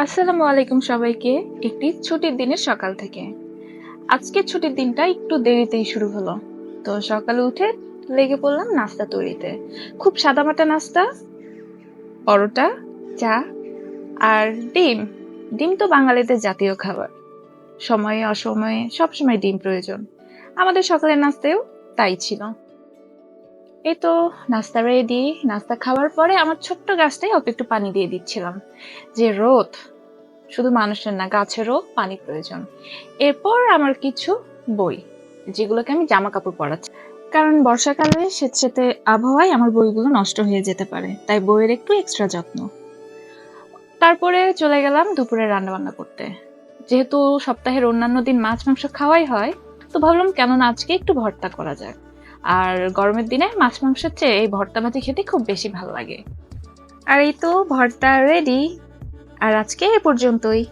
আসসালামু আলাইকুম সবাইকে। একটি ছুটির দিনের সকাল থেকে। আজকে ছুটির দিনটা একটু দেরিতেই শুরু হলো। তো সকালে উঠে লেগে পড়লাম নাস্তা তৈরিতে। খুব সাদামাটা নাস্তা, পরোটা, চা আর ডিম। ডিম তো বাঙালিদের জাতীয় খাবার। সময়ে, অসময়ে, সবসময় ডিম প্রয়োজন। আমাদের সকালের নাস্তায়ও তাই ছিল। এই তো নাস্তা রেডি নাস্তা খাওয়ার পরে আমার ছোট্ট গাছটাই অল্প একটু পানি দিয়ে দিচ্ছিলাম। যে রোদ, শুধু মানুষের না, গাছেরও পানি প্রয়োজন। এরপর আমার কিছু বই, যেগুলোকে আমি জামা কাপড় পরাচ্ছি। কারণ বর্ষাকালে স্বেচ্ছেতে আবহাওয়ায় আমার বইগুলো নষ্ট হয়ে যেতে পারে, তাই বইয়ের একটু এক্সট্রা যত্ন। তারপরে চলে গেলাম দুপুরে রান্না বান্না করতে। যেহেতু সপ্তাহের অন্যান্য দিন মাছ, মাংস খাওয়াই হয়, তো ভাবলাম কেন না আজকে একটু ভর্তা করা যাক। আর গরমের দিনে মাছ মাংসের চেয়ে এই ভর্তা ভাজি খেতে খুব বেশি ভালো লাগে। আর এই তো ভর্তা রেডি আর আজকে এ পর্যন্তই।